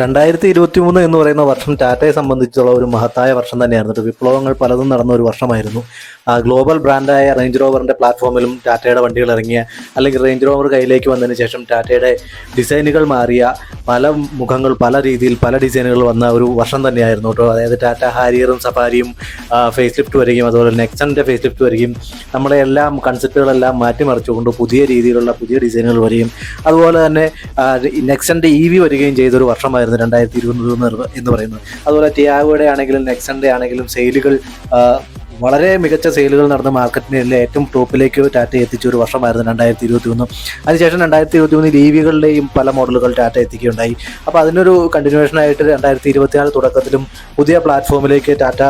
രണ്ടായിരത്തി ഇരുപത്തി മൂന്ന് എന്ന് പറയുന്ന വർഷം ടാറ്റയെ സംബന്ധിച്ചുള്ള ഒരു മഹത്തായ വർഷം തന്നെയായിരുന്നു. വിപ്ലവങ്ങൾ പലതും നടന്ന ഒരു വർഷമായിരുന്നു. ഗ്ലോബൽ ബ്രാൻഡായ റേഞ്ച് റോവറിന്റെ പ്ലാറ്റ്ഫോമിലും ടാറ്റയുടെ വണ്ടികൾ ഇറങ്ങിയ അല്ലെങ്കിൽ റേഞ്ച് റോവർ കയ്യിലേക്ക് വന്നതിന് ശേഷം ടാറ്റയുടെ ഡിസൈനുകൾ മാറിയ പല മുഖങ്ങൾ പല രീതിയിൽ പല ഡിസൈനുകൾ വന്ന ഒരു വർഷം തന്നെയായിരുന്നു കേട്ടോ. അതായത് ടാറ്റ ഹാരിയറും സഫാരിയും ഫേസ് ലിഫ്റ്റ് വരികയും അതുപോലെ നെക്സന്റെ ഫേസ് ലിഫ്റ്റ് വരികയും നമ്മുടെ എല്ലാം കൺസെപ്റ്റുകളെല്ലാം മാറ്റിമറിച്ചുകൊണ്ട് പുതിയ രീതിയിലുള്ള പുതിയ ഡിസൈനുകൾ വരികയും അതുപോലെ തന്നെ നെക്സന്റെ ഇ വി വരികയും ചെയ്തൊരു വർഷമായിരുന്നു രണ്ടായിരത്തി ഇരുപത് എന്ന് പറയുന്നത്. അതുപോലെ ടിയാഗോയുടെ ആണെങ്കിലും നെക്സന്റെ ആണെങ്കിലും സെയിലുകൾ വളരെ മികച്ച സെയിലുകൾ നടന്ന മാർക്കറ്റിനെ ഏറ്റവും ടോപ്പിലേക്ക് ടാറ്റ എത്തിച്ച ഒരു വർഷമായിരുന്നു രണ്ടായിരത്തി ഇരുപത്തി ഒന്ന്. അതിനുശേഷം രണ്ടായിരത്തി ഇരുപത്തി മൂന്ന് ലീവികളുടെയും പല മോഡലുകൾ ടാറ്റ എത്തിക്കുകയുണ്ടായി. അപ്പോൾ അതിനൊരു കണ്ടിന്യൂവേഷനായിട്ട് രണ്ടായിരത്തി ഇരുപത്തിനാല് തുടക്കത്തിലും പുതിയ പ്ലാറ്റ്ഫോമിലേക്ക് ടാറ്റ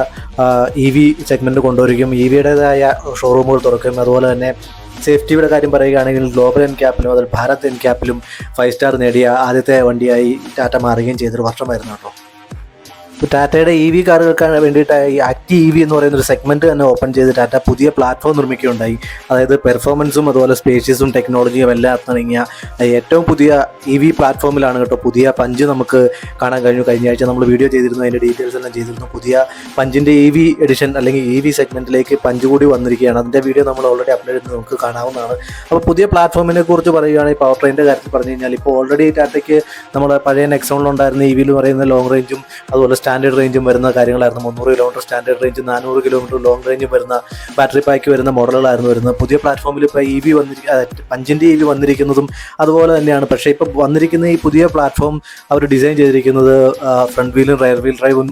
ഇ വി സെഗ്മെന്റ് കൊണ്ടുവരികയും ഇ വിയുടേതായ ഷോറൂമുകൾ തുറക്കുകയും അതുപോലെ തന്നെ സേഫ്റ്റിയുടെ കാര്യം പറയുകയാണെങ്കിൽ ഗ്ലോബൽ എൻ ക്യാപ്പിലും അതുപോലെ ഭാരത് എൻ ക്യാപ്പിലും ഫൈവ് സ്റ്റാർ നേടിയ ആദ്യത്തെ വണ്ടിയായി ടാറ്റ മാറുകയും ചെയ്തൊരു വർഷമായിരുന്നു കേട്ടോ. ടാറ്റയുടെ ഇ വി കാറുകൾക്ക് വേണ്ടിയിട്ട് ഈ ആക്ടി ഇ വി എന്ന് പറയുന്ന ഒരു സെഗ്മെന്റ് തന്നെ ഓപ്പൺ ചെയ്ത് ടാറ്റ പുതിയ പ്ലാറ്റ്ഫോം നിർമ്മിക്കുകയുണ്ടായി. അതായത് പെർഫോമൻസും അതുപോലെ സ്പേഷ്യസും ടെക്നോളജിയും എല്ലാം തുടങ്ങിയ ഏറ്റവും പുതിയ ഇ വി പ്ലാറ്റ്ഫോമിലാണ് കേട്ടോ പുതിയ പഞ്ച് നമുക്ക് കാണാൻ കഴിഞ്ഞു. കഴിഞ്ഞ ആഴ്ച നമ്മൾ വീഡിയോ ചെയ്തിരുന്നു അതിന്റെ ഡീറ്റെയിൽസ് എല്ലാം ചെയ്തിരുന്നു. പുതിയ പഞ്ചിന്റെ ഇ വി എഡിഷൻ അല്ലെങ്കിൽ ഇ വി സെഗ്മെന്റിലേക്ക് പഞ്ച് കൂടി വന്നിരിക്കുകയാണ്. അതിന്റെ വീഡിയോ നമ്മൾ ഓൾറെഡി അപ്ലോഡ് ചെയ്ത് നമുക്ക് കാണാവുന്നതാണ്. അപ്പോൾ പുതിയ പ്ലാറ്റ്ഫോമിനെ കുറിച്ച് പറയുകയാണെങ്കിൽ പവർ ട്രെയിന്റെ കാര്യത്തിൽ പറഞ്ഞു കഴിഞ്ഞാൽ ഇപ്പോൾ ഓൾറെഡി ടാറ്റയ്ക്ക് നമ്മുടെ പഴയ നെക്സോണിലുണ്ടായിരുന്ന ഇ വിയിൽ പറയുന്ന ലോങ് റേഞ്ചും അതുപോലെ സ്റ്റാൻഡേർഡ് റേഞ്ചും വരുന്ന കാര്യങ്ങളായിരുന്നു. മുന്നൂറ് കിലോമീറ്റർ സ്റ്റാൻഡേർഡ് റേഞ്ച് നാനൂറ് കിലോമീറ്റർ ലോങ് റേഞ്ച് വരുന്ന ബാറ്ററി പാക്ക് വരുന്ന മോഡലുകളായിരുന്നു വരുന്നത്. പുതിയ പ്ലാറ്റ്ഫോമിൽ ഇപ്പോൾ ഇ വി വന്നിരിക്കുക പഞ്ചിന്റെ ഇ വി വന്നിരിക്കുന്നതും അതുപോലെ തന്നെയാണ്. പക്ഷേ ഇപ്പോൾ വന്നിരിക്കുന്ന ഈ പുതിയ പ്ലാറ്റ്ഫോം അവർ ഡിസൈൻ ചെയ്തിരിക്കുന്നത് ഫ്രണ്ട് വീലും റയർ വീൽ ഡ്രൈവും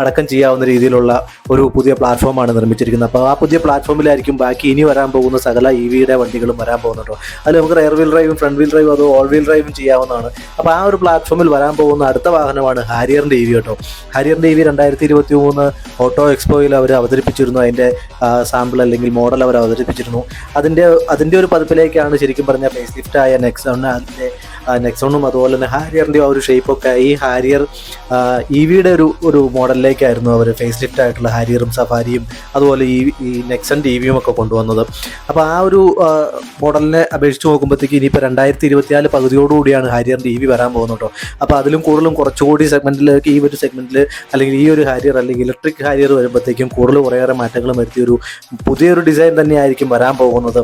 അടക്കം ചെയ്യാവുന്ന രീതിയിലുള്ള ഒരു പുതിയ പ്ലാറ്റ്ഫോമാണ് നിർമ്മിച്ചിരിക്കുന്നത്. അപ്പോൾ ആ പുതിയ പ്ലാറ്റ്ഫോമിലായിരിക്കും ബാക്കി ഇനി വരാൻ പോകുന്ന സകല ഇ വിയുടെ വണ്ടികളും വരാൻ പോകുന്നുണ്ടോ അതിൽ നമുക്ക് റെയർ വീൽ ഡ്രൈവും ഫ്രണ്ട് വീൽ ഡ്രൈവും അതോ ഓൾ വീൽ ഡ്രൈവും ചെയ്യാവുന്നതാണ്. അപ്പോൾ ആ ഒരു പ്ലാറ്റ്ഫോമിൽ വരാൻ പോകുന്ന അടുത്ത വാഹനമാണ് ഹാരിയറിന്റെ ഇ വി കേട്ടോ. ഹാരിയറിന്റെ ഇ വി രണ്ടായിരത്തി ഇരുപത്തി മൂന്ന് ഓട്ടോ എക്സ്പോയിൽ അവർ അവതരിപ്പിച്ചിരുന്നു. അതിന്റെ സാമ്പിൾ അല്ലെങ്കിൽ മോഡൽ അവർ അവതരിപ്പിച്ചിരുന്നു. അതിന്റെ അതിന്റെ ഒരു പതിപ്പിലേക്കാണ് ശരിക്കും പറഞ്ഞാൽ ഫേസ് ലിഫ്റ്റായ നെക്സോൺ അതിന്റെ നെക്സോണും അതുപോലെ തന്നെ ഹാരിയറിന്റെ ആ ഒരു ഷേപ്പൊക്കെ ഈ ഹാരിയർ ഇ വിയുടെ ഒരു ഒരു മോഡലിലേക്കായിരുന്നു അവർ ഫേസ് ലിഫ്റ്റ് ആയിട്ടുള്ള ഹാരിയറും സഫാരിയും അതുപോലെ ഈ ഈ നെക്സൺ ടി വിയും ഒക്കെ കൊണ്ടുവന്നത്. അപ്പോൾ ആ ഒരു മോഡലിനെ അപേക്ഷിച്ച് നോക്കുമ്പോഴത്തേക്ക് ഇനിയിപ്പോൾ രണ്ടായിരത്തി ഇരുപത്തിനാല് പകുതിയോടുകൂടിയാണ് ഹാരിയറിന്റെ ഇ വി വരാൻ പോകുന്നത് കേട്ടോ. അപ്പോൾ അതിലും കൂടുതലും കുറച്ചുകൂടി സെഗ്മെന്റിലേക്ക് ഈ ഒരു സെഗ്മെന്റിൽ അല്ലെങ്കിൽ ഈ ഒരു ഹാരിയർ അല്ലെങ്കിൽ ഇലക്ട്രിക് ഹാരിയർ വരുമ്പോഴത്തേക്കും കൂടുതൽ കുറേയേറെ മാറ്റങ്ങൾ വരുത്തിയൊരു പുതിയൊരു ഡിസൈൻ തന്നെയായിരിക്കും വരാൻ പോകുന്നത്.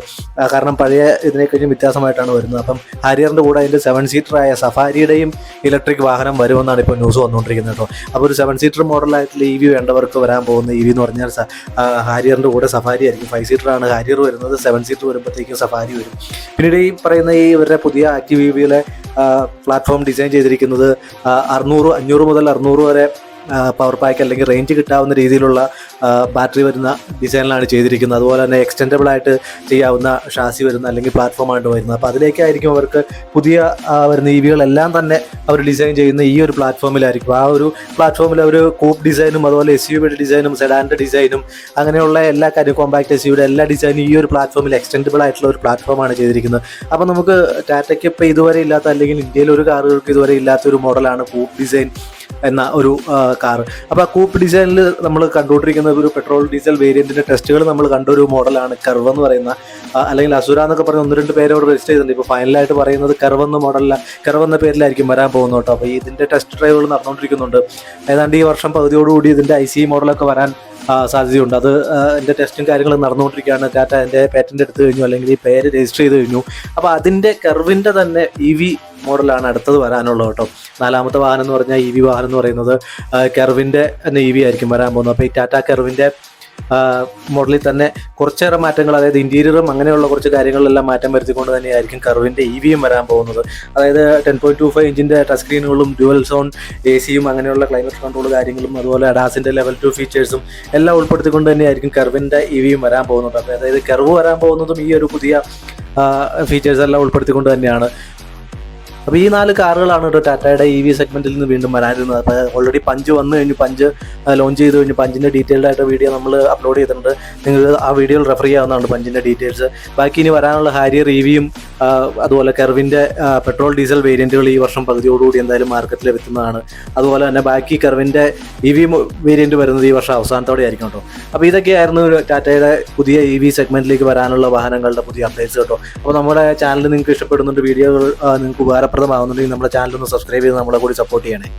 കാരണം പഴയ ഇതിനെ കഴിഞ്ഞും വ്യത്യാസമായിട്ടാണ് വരുന്നത്. അപ്പം ഹാരിയറിന്റെ കൂടെ അതിന്റെ സെവൻ സീറ്ററായ സഫാരിയുടെയും ഇലക്ട്രിക് വാഹനം വരുമെന്നാണ് ഇപ്പോൾ ന്യൂസ് വന്നുകൊണ്ടിരിക്കുന്നത് കേട്ടോ. അപ്പോൾ ഒരു സെവൻ സീറ്റർ മോഡലായിട്ടുള്ള ഇ വി വേണ്ടവർക്ക് വരാൻ പോകുന്ന ഇ വി എന്ന് പറഞ്ഞാൽ ഹാരിയറിന്റെ കൂടെ സഫാരി ആയിരിക്കും. ഫൈവ് സീറ്ററാണ് ഹാരിയർ വരുന്നത്. സെവൻ സീറ്റർ വരുമ്പോഴത്തേക്കും സഫാരി വരും. പിന്നീട് ഈ പറയുന്ന ഈ ഇവരുടെ പുതിയ ആക്റ്റീവ് ഇ വിയിലെ പ്ലാറ്റ്ഫോം ഡിസൈൻ ചെയ്തിരിക്കുന്നത് അറുന്നൂറ് അഞ്ഞൂറ് മുതൽ അറുന്നൂറ് വരെ പവർ പാക്ക് അല്ലെങ്കിൽ റേഞ്ച് കിട്ടാവുന്ന രീതിയിലുള്ള ബാറ്ററി വരുന്ന ഡിസൈനിലാണ് ചെയ്തിരിക്കുന്നത്. അതുപോലെ തന്നെ എക്സ്റ്റെൻഡബിൾ ആയിട്ട് ചെയ്യാവുന്ന ഷാസി വരുന്ന അല്ലെങ്കിൽ പ്ലാറ്റ്ഫോമായിട്ട് വരുന്നത്. അപ്പോൾ അതിലേക്കായിരിക്കും അവർക്ക് പുതിയ വരുന്ന ഇ വികളെല്ലാം തന്നെ അവർ ഡിസൈൻ ചെയ്യുന്ന ഈ ഒരു പ്ലാറ്റ്ഫോമിലായിരിക്കും ആ ഒരു പ്ലാറ്റ്ഫോമിൽ അവർ കൂപ്പ് ഡിസൈനും അതുപോലെ എസ് യുടെ ഡിസൈനും സെഡാന്റെ ഡിസൈനും അങ്ങനെയുള്ള എല്ലാ കാര്യം കോമ്പാക്ട് എസ് യുടെ എല്ലാ ഡിസൈനും ഈ ഒരു പ്ലാറ്റ്ഫോമിൽ എക്സ്റ്റെൻഡബിൾ ആയിട്ടുള്ള ഒരു പ്ലാറ്റ്ഫോമാണ് ചെയ്തിരിക്കുന്നത്. അപ്പോൾ നമുക്ക് ടാറ്റയ്ക്ക് ഇപ്പോൾ ഇതുവരെ ഇല്ലാത്ത അല്ലെങ്കിൽ ഇന്ത്യയിൽ ഒരു കാറുകൾക്ക് ഇതുവരെ ഇല്ലാത്ത ഒരു മോഡലാണ് കൂപ്പ് ഡിസൈൻ എന്ന ഒരു കാർ അപ്പോൾ ആ കൂപ്പ് ഡിസൈനിൽ നമ്മൾ കണ്ടുകൊണ്ടിരിക്കുന്ന ഒരു പെട്രോൾ ഡീസൽ വേരിയന്റിന്റെ ടെസ്റ്റുകൾ നമ്മൾ കണ്ട ഒരു മോഡലാണ് കർവ് എന്ന് പറയുന്ന അല്ലെങ്കിൽ അസുര എന്നൊക്കെ പറഞ്ഞ ഒന്ന് രണ്ട് പേര് അവിടെ രജിസ്റ്റർ ചെയ്തിട്ടുണ്ട്. ഇപ്പോൾ ഫൈനലായിട്ട് പറയുന്നത് കർവ് എന്ന മോഡലിൽ കർവ് എന്ന പേരിലായിരിക്കും വരാൻ പോകുന്നത് കേട്ടോ. അപ്പോൾ ഇതിന്റെ ടെസ്റ്റ് ഡ്രൈവുകൾ നടന്നുകൊണ്ടിരിക്കുന്നുണ്ട്. ഏതാണ്ട് ഈ വർഷം പകുതിയോടുകൂടി ഇതിന്റെ ഐ സി മോഡലൊക്കെ വരാൻ സാധ്യതയുണ്ട്. അത് എന്റെ ടെസ്റ്റും കാര്യങ്ങളും നടന്നുകൊണ്ടിരിക്കുകയാണ്. ടാറ്റ എന്റെ പേറ്റന്റ് എടുത്തു കഴിഞ്ഞു അല്ലെങ്കിൽ ഈ പേര് രജിസ്റ്റർ ചെയ്ത് കഴിഞ്ഞു. അപ്പോൾ അതിന്റെ കർവിന്റെ തന്നെ ഇ വി മോഡലാണ് അടുത്തത് വരാനുള്ളത് കേട്ടോ. നാലാമത്തെ വാഹനം എന്ന് പറഞ്ഞാൽ ഇ വി വാഹനം എന്ന് പറയുന്നത് കെർവിന്റെ ഇ വി ആയിരിക്കും വരാൻ പോകുന്നത്. അപ്പോൾ ഈ ടാറ്റ കെർവിന്റെ മോഡലിൽ തന്നെ കുറച്ചേറെ മാറ്റങ്ങൾ അതായത് ഇന്റീരിയറും അങ്ങനെയുള്ള കുറച്ച് കാര്യങ്ങളിലെല്ലാം മാറ്റം വരുത്തിക്കൊണ്ട് തന്നെയായിരിക്കും കർവിന്റെ ഇ വിയും വരാൻ പോകുന്നത്. അതായത് ടെൻ പോയിന്റ് ടു ഫൈവ് ഇഞ്ചിന്റെ ടച്ച് സ്ക്രീനുകളും ഡ്യുവൽ സോൺ എ സിയും അങ്ങനെയുള്ള ക്ലൈമറ്റ് കൺട്രോൾ കാര്യങ്ങളും അതുപോലെ അഡാസിന്റെ ലെവൽ ടു ഫീച്ചേഴ്സും എല്ലാം ഉൾപ്പെടുത്തിക്കൊണ്ട് തന്നെയായിരിക്കും കർവിന്റെ ഇ വിയും വരാൻ പോകുന്നത്. അതായത് കർവ് വരാൻ പോകുന്നതും ഈ ഒരു പുതിയ ഫീച്ചേഴ്സ് എല്ലാം ഉൾപ്പെടുത്തിക്കൊണ്ട് തന്നെയാണ്. അപ്പോൾ ഈ നാല് കാറുകളാണ് കേട്ടോ ടാറ്റയുടെ ഇ വി സെഗ്മെന്റിൽ നിന്ന് വീണ്ടും വരാനിരുന്നത്. അപ്പോൾ ഓൾറെഡി പഞ്ച് വന്നു കഴിഞ്ഞു പഞ്ച് ലോഞ്ച് ചെയ്ത് കഴിഞ്ഞു പഞ്ചിന്റെ ഡീറ്റെയിൽഡ് ആയിട്ട് വീഡിയോ നമ്മൾ അപ്ലോഡ് ചെയ്തിട്ടുണ്ട്. നിങ്ങൾ ആ വീഡിയോയിൽ റെഫർ ചെയ്യാവുന്നതാണ് പഞ്ചിന്റെ ഡീറ്റെയിൽസ് ബാക്കി ഇനി വരാനുള്ള ഹാരിയർ ഇ വിയും അതുപോലെ കെർവിന്റെ പെട്രോൾ ഡീസൽ വേരിയന്റുകൾ ഈ വർഷം പകുതിയോടുകൂടി എന്തായാലും മാർക്കറ്റിൽ എത്തുന്നതാണ്. അതുപോലെ തന്നെ ബാക്കി കെർവിന്റെ ഇ വി വേരിയന്റ് വരുന്നത് ഈ വർഷം അവസാനത്തോടെ ആയിരിക്കും കേട്ടോ. അപ്പോൾ ഇതൊക്കെയായിരുന്നു ടാറ്റയുടെ പുതിയ ഇ വി സെഗ്മെന്റിലേക്ക് വരാനുള്ള വാഹനങ്ങളുടെ പുതിയ അപ്ഡേറ്റ്സ് കേട്ടോ. അപ്പോൾ നമ്മുടെ ചാനൽ നിങ്ങൾക്ക് ഇഷ്ടപ്പെടുന്നുണ്ട് വീഡിയോകൾ നിങ്ങൾക്ക് ഉപകാരപ്രദമാകുന്നുണ്ടെങ്കിൽ നമ്മുടെ ചാനൽ ഒന്ന് സബ്സ്ക്രൈബ് ചെയ്ത് നമ്മളെ കൂടി സപ്പോർട്ട് ചെയ്യണേ.